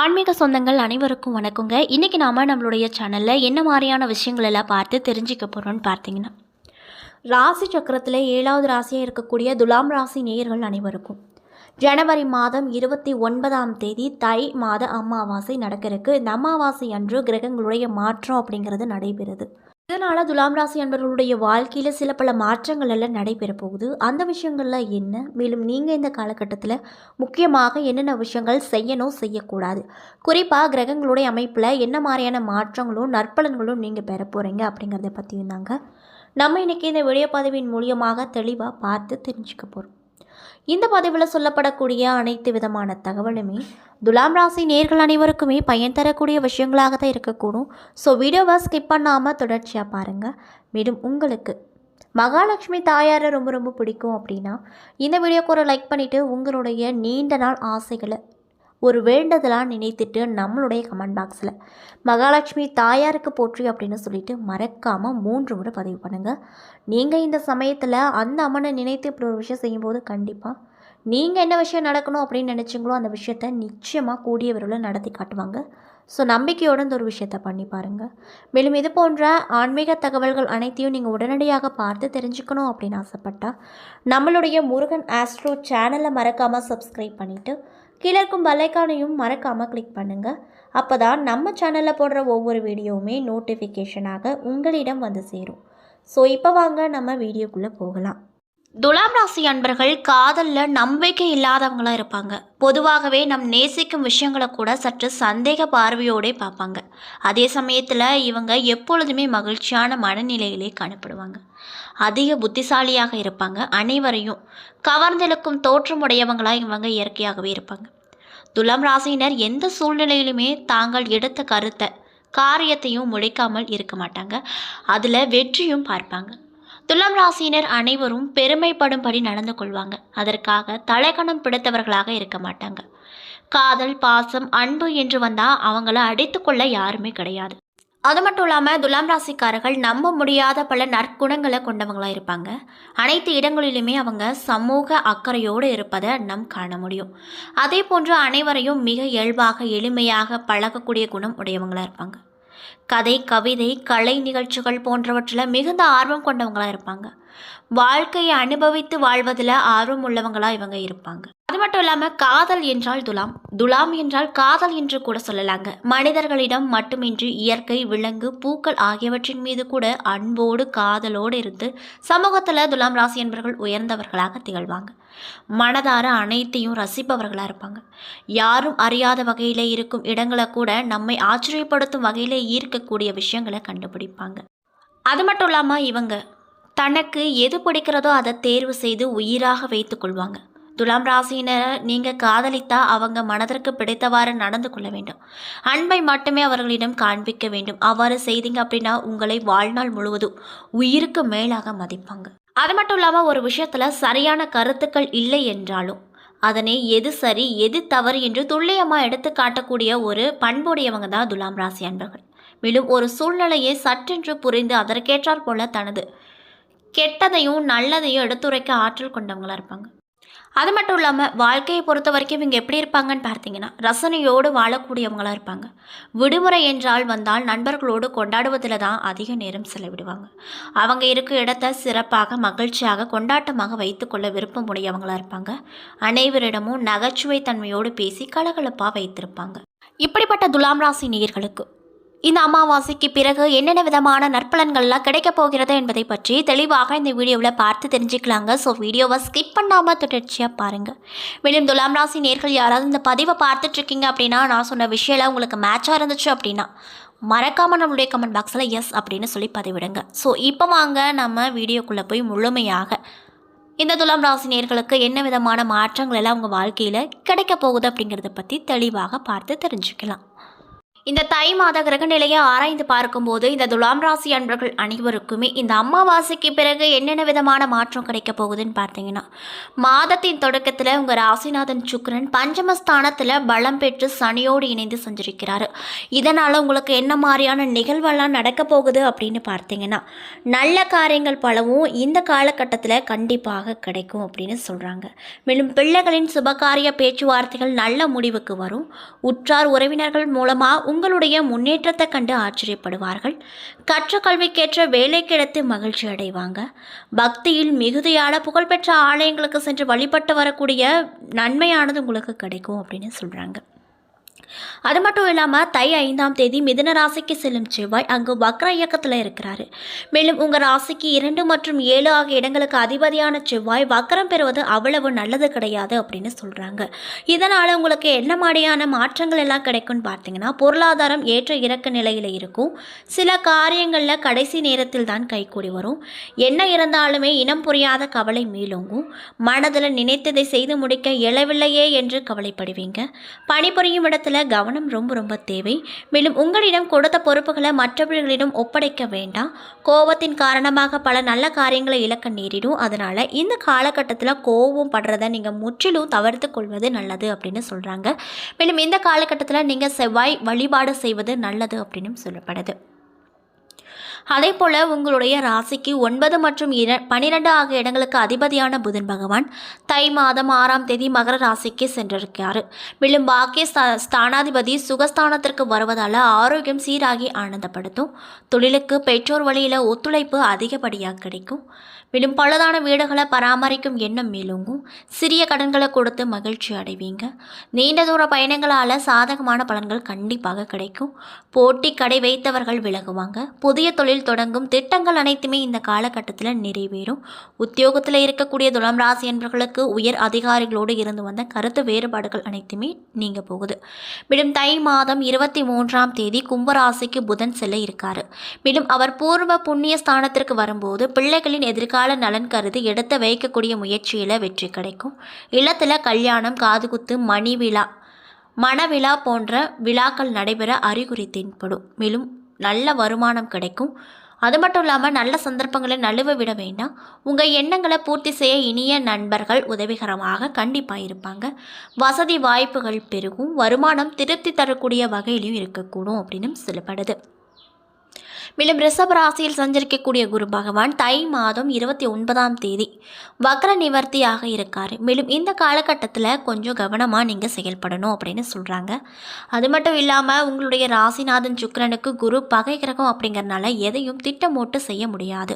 ஆன்மீக சொந்தங்கள் அனைவருக்கும் வணக்கங்க. இன்றைக்கி நாம் நம்மளுடைய சேனலில் என்ன மாதிரியான விஷயங்கள் எல்லாம் பார்த்து தெரிஞ்சுக்க போகிறோம்னு பார்த்தீங்கன்னா ராசி சக்கரத்தில் ஏழாவது ராசியாக இருக்கக்கூடிய துலாம் ராசி நேயர்கள் அனைவருக்கும். ஜனவரி மாதம் இருபத்தி ஒன்பதாம் தேதி தை மாத அமாவாசை நடக்கிறதுக்கு இந்த அமாவாசை அன்று கிரகங்களுடைய மாற்றம் அப்படிங்கிறது நடைபெறுது. இதனால் துலாம் ராசி அன்பர்களுடைய வாழ்க்கையில் சில பல மாற்றங்கள் எல்லாம் நடைபெற போகுது. அந்த விஷயங்கள்லாம் என்ன? மேலும் நீங்கள் இந்த காலகட்டத்தில் முக்கியமாக என்னென்ன விஷயங்கள் செய்யணும் செய்யக்கூடாது? குறிப்பாக கிரகங்களுடைய அமைப்பில் என்ன மாதிரியான மாற்றங்களும் நற்பலன்களும் நீங்கள் பெற போகிறீங்க அப்படிங்கிறத பற்றியும் தாங்க நம்ம இன்றைக்கி இந்த வீடியோ பதவியின் மூலியமாக தெளிவாக பார்த்து தெரிஞ்சுக்க போகிறோம் இந்த பதிவில் சொல்லப்படக்கூடிய அனைத்து விதமான தகவலுமே துலாம் ராசி நேர்கள் அனைவருக்குமே பயன் தரக்கூடிய விஷயங்களாக தான் இருக்கக்கூடும். ஸோ வீடியோவை ஸ்கிப் பண்ணாமல் தொடர்ச்சியாக பாருங்கள் மேலும் உங்களுக்கு மகாலட்சுமி தாயாரை ரொம்ப ரொம்ப பிடிக்கும் அப்படின்னா இந்த வீடியோக்கு ஒரு லைக் பண்ணிவிட்டு உங்களுடைய நீண்ட நாள் ஆசைகளை ஒரு வேண்டுதலாக நினைத்துட்டு நம்மளுடைய கமெண்ட் பாக்ஸில் மகாலட்சுமி தாயாருக்கு போற்றி அப்படின்னு சொல்லிட்டு மறக்காமல் மூன்று முறை பதிவு பண்ணுங்கள் நீங்கள் இந்த சமயத்தில் அந்த அம்மனை நினைத்து இப்படி ஒரு விஷயம் செய்யும்போது கண்டிப்பாக நீங்கள் என்ன விஷயம் நடக்கணும் அப்படின்னு நினச்சிங்களோ அந்த விஷயத்த நிச்சயமாக கூடிய விரைவில் நடத்தி காட்டுவாங்க. ஸோ நம்பிக்கையோடு இந்த ஒரு விஷயத்த பண்ணி பாருங்கள் மேலும் இது போன்ற ஆன்மீக தகவல்கள் அனைத்தையும் நீங்கள் உடனடியாக பார்த்து தெரிஞ்சுக்கணும் அப்படின்னு ஆசைப்பட்டால் நம்மளுடைய முருகன் ஆஸ்ட்ரோ சேனலை மறக்காமல் சப்ஸ்கிரைப் பண்ணிவிட்டு கீழே இருக்கும் பல்லைக்கானையும் மறக்காமல் கிளிக் பண்ணுங்கள் அப்போ தான் நம்ம சேனலில் போடுற ஒவ்வொரு வீடியோவுமே நோட்டிஃபிகேஷனாக உங்களிடம் வந்து சேரும். ஸோ இப்போ வாங்க நம்ம வீடியோக்குள்ளே போகலாம். துலாம் ராசி அன்பர்கள் காதலில் நம்பிக்கை இல்லாதவங்களாக இருப்பாங்க. பொதுவாகவே நம் நேசிக்கும் விஷயங்களை கூட சற்று சந்தேக பார்வையோடே பார்ப்பாங்க. அதே சமயத்தில் இவங்க எப்பொழுதுமே மகிழ்ச்சியான மனநிலையிலே காணப்படுவாங்க. அதிக புத்திசாலியாக இருப்பாங்க. அனைவரையும் கவர்ந்தெழுக்கும் தோற்றமுடையவங்களாக இவங்க இயற்கையாகவே இருப்பாங்க. துலாம் ராசியினர் எந்த சூழ்நிலையிலுமே தாங்கள் எடுத்த கருத்தை காரியத்தையும் முளைக்காமல் இருக்க மாட்டாங்க. அதில் வெற்றியும் பார்ப்பாங்க. துலாம் ராசியினர் அனைவரும் பெருமைப்படும்படி நடந்து கொள்வாங்க. அதற்காக தலைக்கணம் பிடித்தவர்களாக இருக்க மாட்டாங்க. காதல் பாசம் அன்பு என்று வந்தால் அவங்கள அடித்துக்கொள்ள யாருமே கிடையாது. அது மட்டும் இல்லாமல் துலாம் ராசிக்காரர்கள் நம்ப முடியாத பல நற்குணங்களை கொண்டவங்களாக இருப்பாங்க. அனைத்து இடங்களிலுமே அவங்க சமூக அக்கறையோடு இருப்பதை நம் காண முடியும். அதே போன்று அனைவரையும் மிக இயல்பாக எளிமையாக பழகக்கூடிய குணம் உடையவங்களாக இருப்பாங்க. கதை கவிதை கலை நிகழ்ச்சிகள் போன்றவற்றில் மிகுந்த ஆர்வம் கொண்டவங்களாக இருப்பாங்க. வாழ்க்கையை அனுபவித்து வாழ்வதில் ஆர்வம் உள்ளவங்களாக இவங்க இருப்பாங்க. அது மட்டும் இல்லாமல் காதல் என்றால் துலாம். துலாம் என்றால் காதல் என்று கூட சொல்லலாங்க. மனிதர்களிடம் மட்டுமின்றி இயற்கை விலங்கு பூக்கள் ஆகியவற்றின் மீது கூட அன்போடு காதலோடு இருந்து சமூகத்தில் துலாம் ராசி என்பவர்கள் உயர்ந்தவர்களாக திகழ்வாங்க. மனதார அனைத்தையும் ரசிப்பவர்களாக இருப்பாங்க. யாரும் அறியாத வகையில் இருக்கும் இடங்களை கூட நம்மை ஆச்சரியப்படுத்தும் வகையில் ஈர்க்கக்கூடிய விஷயங்களை கண்டுபிடிப்பாங்க. அது மட்டும் இல்லாமல் இவங்க தனக்கு எது பிடிக்கிறதோ அதை தேர்வு செய்து உயிராக வைத்து கொள்வாங்க. துலாம் ராசியினரை நீங்கள் காதலித்தா அவங்க மனதிற்கு பிடித்தவாறு நடந்து கொள்ள வேண்டும். அன்பை மட்டுமே அவர்களிடம் காண்பிக்க வேண்டும். அவ்வாறு செய்தீங்க அப்படின்னா உங்களை வாழ்நாள் முழுவதும் உயிருக்கு மேலாக மதிப்பாங்க. அது மட்டும் இல்லாமல் ஒரு விஷயத்தில் சரியான கருத்துக்கள் இல்லை என்றாலும் அதனை எது சரி எது தவறு என்று துல்லியமாக எடுத்து காட்டக்கூடிய ஒரு பண்புடையவங்க தான் துலாம் ராசி அன்பர்கள். மேலும் ஒரு சூழ்நிலையை சற்றென்று புரிந்து அதற்கேற்றாற் போல தனது கெட்டதையும் நல்லதையும் எடுத்துரைக்க ஆற்றல் கொண்டவங்களாக இருப்பாங்க. அது மட்டும் இல்லாமல் வாழ்க்கையை பொறுத்த வரைக்கும் இவங்க எப்படி இருப்பாங்கன்னு பார்த்தீங்கன்னா ரசனையோடு வாழக்கூடியவங்களாக இருப்பாங்க. விடுமுறை என்றால் வந்தால் நண்பர்களோடு கொண்டாடுவதில் தான் அதிக நேரம் செலவிடுவாங்க. அவங்க இருக்கும் இடத்த சிறப்பாக மகிழ்ச்சியாக கொண்டாட்டமாக வைத்துக்கொள்ள விருப்பம் உடையவங்களாக இருப்பாங்க. அனைவரிடமும் நகைச்சுவை தன்மையோடு பேசி கலகலப்பாக வைத்திருப்பாங்க. இப்படிப்பட்ட துலாம் ராசி நேயர்களுக்கு இந்த அமாவாசைக்கு பிறகு என்னென்ன விதமான நற்பலன்கள்லாம் கிடைக்கப் போகிறது என்பதை பற்றி தெளிவாக இந்த வீடியோவில் பார்த்து தெரிஞ்சுக்கலாங்க. ஸோ வீடியோவை ஸ்கிப் பண்ணாமல் தொடர்ச்சியாக பாருங்கள் மேலும் துலாம் ராசி நேர்கள் யாராவது இந்த பதிவை பார்த்துட்ருக்கீங்க அப்படின்னா நான் சொன்ன விஷயம்லாம் உங்களுக்கு மேட்சாக இருந்துச்சு அப்படின்னா மறக்காமல் நம்மளுடைய கமெண்ட் பாக்ஸில் எஸ் அப்படின்னு சொல்லி பதிவிடுங்க. ஸோ இப்போ வாங்க நம்ம வீடியோக்குள்ளே போய் முழுமையாக. இந்த துலாம் ராசி நேர்களுக்கு என்ன விதமான மாற்றங்கள் எல்லாம் உங்கள் வாழ்க்கையில் கிடைக்க போகுது அப்படிங்கிறத பற்றி தெளிவாக பார்த்து தெரிஞ்சுக்கலாம். இந்த தை மாத கிரக நிலையை ஆராய்ந்து பார்க்கும்போது இந்த துலாம் ராசி அன்பர்கள் அனைவருக்குமே இந்த அமாவாசைக்கு பிறகு என்னென்ன விதமான மாற்றம் கிடைக்க போகுதுன்னு பார்த்தீங்கன்னா மாதத்தின் தொடக்கத்தில் உங்கள் ராசிநாதன் சுக்கரன் பஞ்சமஸ்தானத்தில் பலம் பெற்று சனியோடு இணைந்து செஞ்சிருக்கிறாரு. இதனால் உங்களுக்கு என்ன மாதிரியான நிகழ்வெல்லாம் நடக்க போகுது அப்படின்னு பார்த்தீங்கன்னா நல்ல காரியங்கள் பலவும் இந்த காலகட்டத்தில் கண்டிப்பாக கிடைக்கும் அப்படின்னு சொல்கிறாங்க மேலும் பிள்ளைகளின் சுபகாரிய பேச்சுவார்த்தைகள் நல்ல முடிவுக்கு வரும். உற்றார் உறவினர்கள் மூலமாக உங்களுடைய முன்னேற்றத்தை கண்டு ஆச்சரியப்படுவார்கள். கற்ற கல்விக்கேற்ற வேலை கிடைத்து மகிழ்ச்சி அடைவாங்க. பக்தியில் மிகுதியான புகழ்பெற்ற ஆலயங்களுக்கு சென்று வழிபட்டு வரக்கூடிய நன்மையானது உங்களுக்கு கிடைக்கும் அப்படின்னு சொல்கிறாங்க அது மட்டும் இல்லாமல் தை ஐந்தாம் தேதி மிதுன ராசிக்கு செல்லும் செவ்வாய் அங்கு வக்ர இயக்கத்தில் இருக்கிறாரு. மேலும் உங்கள் ராசிக்கு இரண்டு மற்றும் ஏழு ஆகிய இடங்களுக்கு அதிபதியான செவ்வாய் வக்ரம் பெறுவது அவ்வளவு நல்லது கிடையாது அப்படின்னு சொல்கிறாங்க இதனால் உங்களுக்கு என்ன மாதிரியான மாற்றங்கள் எல்லாம் கிடைக்கும்னு பார்த்தீங்கன்னா பொருளாதாரம் ஏற்ற இறக்க நிலையில் இருக்கும். சில காரியங்களில் கடைசி நேரத்தில் தான் கைகூடி வரும். என்ன இருந்தாலுமே இனம் புரியாத கவலை மேலோங்கும். மனதில் நினைத்ததை செய்து முடிக்க இயலவில்லையே என்று கவலைப்படுவீங்க. பணிபுரியும் இடத்துல கவனம் ரொம்ப ரொம்ப தேவை. மேலும் உங்களிடம் கொடுத்த பொறுப்புகளை மற்றவர்களிடம் ஒப்படைக்க வேண்டாம். கோபத்தின் காரணமாக பல நல்ல காரியங்களை இழக்க நேரிடும். அதனால் இந்த காலகட்டத்தில் கோபம் படுறதை நீங்கள் முற்றிலும் தவிர்த்து கொள்வது நல்லது அப்படின்னு சொல்கிறாங்க மேலும் இந்த காலகட்டத்தில் நீங்கள் செவ்வாய் வழிபாடு செய்வது நல்லது அப்படின்னு சொல்லப்படுது. அதே போல் உங்களுடைய ராசிக்கு ஒன்பது மற்றும் இர பனிரெண்டு ஆகிய இடங்களுக்கு அதிபதியான புதன் பகவான் தை மாதம் ஆறாம் தேதி மகர ராசிக்கு சென்றிருக்கிறார். மேலும் பாக்கிய ஸ்தானாதிபதி சுகஸ்தானத்திற்கு வருவதால் ஆரோக்கியம் சீராகி ஆனந்தப்படுத்தும். தொழிலுக்கு பெற்றோர் வழியில் ஒத்துழைப்பு அதிகப்படியாக கிடைக்கும். மேலும் பழுதான வீடுகளை பராமரிக்கும் எண்ணம் மேலோங்கும். சிறிய கடன்களை கொடுத்து மகிழ்ச்சி அடைவீங்க. நீண்ட தூர பயணங்களால் சாதகமான பலன்கள் கண்டிப்பாக கிடைக்கும். போட்டி கடை வைத்தவர்கள் விலகுவாங்க. புதிய தொழில் தொடங்கும் திட்டங்கள் அனைத்துமே இந்த காலகட்டத்தில் நிறைவேறும். உத்தியோகத்தில் இருக்கக்கூடிய துலாம் ராசி என்பவர்களுக்கு உயர் அதிகாரிகளோடு இருந்து வந்த கருத்து வேறுபாடுகள் அனைத்துமே நீங்க போகுது. மேலும் தை மாதம் இருபத்தி மூன்றாம் தேதி கும்பராசிக்கு புதன் செல்ல இருக்காரு. மேலும் அவர் பூர்வ புண்ணிய ஸ்தானத்திற்கு வரும்போது பிள்ளைகளின் எதிர்கால நலன் கருதி இடத்தை வைக்கக்கூடிய முயற்சியில் வெற்றி கிடைக்கும். இல்லத்தில் கல்யாணம் காதுகுத்து மணி விழா மணவிழா போன்ற விழாக்கள் நடைபெற அறிகுறி தென்படும். மேலும் நல்ல வருமானம் கிடைக்கும். அது மட்டும் இல்லாமல் நல்ல சந்தர்ப்பங்களை நழுவ விட வேண்டாம். உங்கள் எண்ணங்களை பூர்த்தி செய்ய இனிய நண்பர்கள் உதவிகரமாக கண்டிப்பாக இருப்பாங்க. வசதி வாய்ப்புகள் பெருகும். வருமானம் திருப்தி தரக்கூடிய வகையிலையும் இருக்கக்கூடும் அப்படின்னு சொல்லப்படுது. மேலும் ரிஷப ராசியில் சஞ்சரிக்கக்கூடிய குரு பகவான் தை மாதம் இருபத்தி ஒன்பதாம் தேதி வக்ர நிவர்த்தியாக இருக்கார். மேலும் இந்த காலகட்டத்தில் கொஞ்சம் கவனமாக நீங்கள் செயல்படணும் அப்படின்னு சொல்கிறாங்க அது மட்டும் இல்லாமல் உங்களுடைய ராசிநாதன் சுக்கிரனுக்கு குரு பகை கிரகம் அப்படிங்கிறனால எதையும் திட்டமோட்டு செய்ய முடியாது.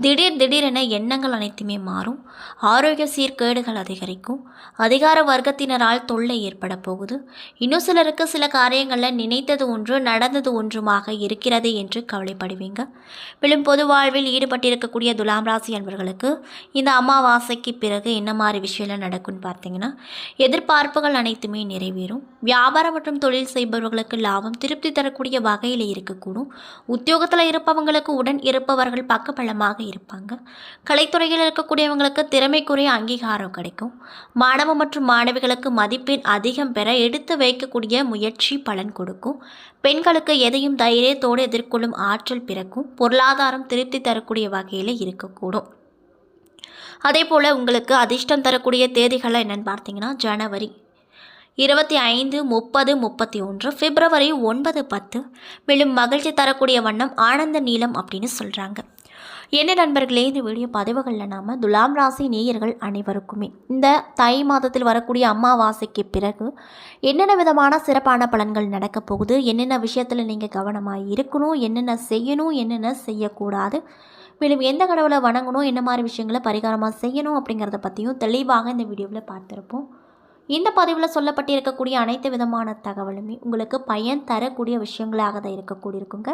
திடீர் திடீரென எண்ணங்கள் அனைத்துமே மாறும். ஆரோக்கிய சீர்கேடுகள் அதிகரிக்கும். அதிகார வர்க்கத்தினரால் தொல்லை ஏற்பட போகுது. இன்னும் சிலருக்கு சில காரியங்களில் நினைத்தது ஒன்று நடந்தது ஒன்றுமாக இருக்கிறது என்று கவலைப்படுவீங்க. மேலும் பொது வாழ்வில் ஈடுபட்டிருக்கக்கூடிய துலாம் ராசி அன்பர்களுக்கு இந்த அமாவாசைக்கு பிறகு என்ன மாதிரி விஷயம்லாம் நடக்கும்னு பார்த்தீங்கன்னா எதிர்பார்ப்புகள் அனைத்துமே நிறைவேறும். வியாபாரம் மற்றும் தொழில் செய்பவர்களுக்கு லாபம் திருப்தி தரக்கூடிய வகையில் இருக்கக்கூடும். உத்தியோகத்தில் இருப்பவங்களுக்கு உடன் இருப்பவர்கள் பக்கபலமாக இருப்பாங்க. கலைத்துறையில் இருக்கக்கூடியவங்களுக்கு திறமைக்குரிய அங்கீகாரம் கிடைக்கும். மாணவ மற்றும் மாணவிகளுக்கு மதிப்பெண் அதிகம் பெற எடுத்து வைக்கக்கூடிய முயற்சி பலன் கொடுக்கும். பெண்களுக்கு எதையும் தைரியத்தோடு எதிர்கொள்ளும் ஆற்றல் பிறக்கும் பொருளாதாரம் திருப்தி தரக்கூடிய வகையில் இருக்கக்கூடும். அதே போல் உங்களுக்கு அதிர்ஷ்டம் தரக்கூடிய தேதிகள் என்னென்னு பார்த்தீங்கன்னா ஜனவரி இருபத்தி ஐந்து முப்பது முப்பத்தி ஒன்று பிப்ரவரி ஒன்பது பத்து. மேலும் மகிழ்ச்சி தரக்கூடிய வண்ணம் ஆனந்த நீளம் அப்படின்னு சொல்கிறாங்க என்ன நண்பர்களே இந்த வீடியோ பதிவுகளில் நாம் துலாம் ராசி நேயர்கள் அனைவருக்குமே இந்த தை மாதத்தில் வரக்கூடிய அம்மாவாசைக்கு பிறகு என்னென்ன விதமான சிறப்பான பலன்கள் நடக்கப் போகுது என்னென்ன விஷயத்தில் நீங்கள் கவனமாக இருக்கணும் என்னென்ன செய்யணும் என்னென்ன செய்யக்கூடாது மேலும் எந்த கடவுளை வணங்கணும் என்ன மாதிரி விஷயங்களை பரிகாரமாக செய்யணும் அப்படிங்கிறத பற்றியும் தெளிவாக இந்த வீடியோவில் பார்த்துருப்போம். இந்த பதிவில் சொல்லப்பட்டிருக்கக்கூடிய அனைத்து விதமான தகவலுமே உங்களுக்கு பயன் தரக்கூடிய விஷயங்களாக தான் இருக்கக்கூடியிருக்குங்க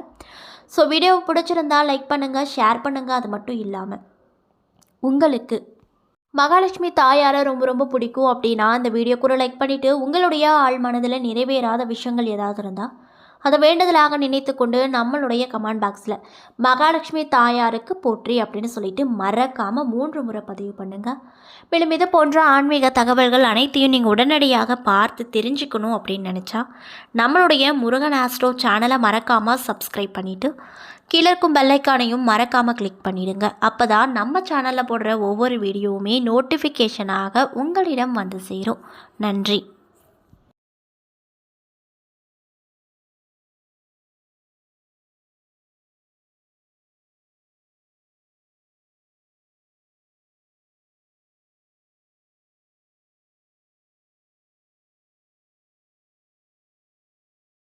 ஸோ வீடியோ பிடிச்சிருந்தா லைக் பண்ணுங்கள் ஷேர் பண்ணுங்கள் அது மட்டும் இல்லாமல் உங்களுக்கு மகாலட்சுமி தாயாரை ரொம்ப ரொம்ப பிடிக்கும் அப்படின்னா அந்த வீடியோ கூட லைக் பண்ணிவிட்டு உங்களுடைய ஆள் மனதில் நிறைவேறாத விஷயங்கள் ஏதாவது இருந்தால் அதை வேண்டுதலாக நினைத்து கொண்டு நம்மளுடைய கமெண்ட் பாக்ஸில் மகாலட்சுமி தாயாருக்கு போற்றி அப்படின்னு சொல்லிட்டு மறக்காமல் மூன்று முறை பதிவு பண்ணுங்கள் மேலும் இது போன்ற ஆன்மீக தகவல்கள் அனைத்தையும் நீங்கள் உடனடியாக பார்த்து தெரிஞ்சுக்கணும் அப்படின்னு நினச்சா நம்மளுடைய முருகன் ஆஸ்ட்ரோ சேனலை மறக்காமல் சப்ஸ்கிரைப் பண்ணிவிட்டு கீழே இருக்கும் பெல்லைக்கானையும் மறக்காமல் கிளிக் பண்ணிடுங்க. அப்போ தான் நம்ம சேனலில் போடுற ஒவ்வொரு வீடியோவுமே நோட்டிஃபிகேஷனாக உங்களிடம் வந்து சேரும். நன்றி.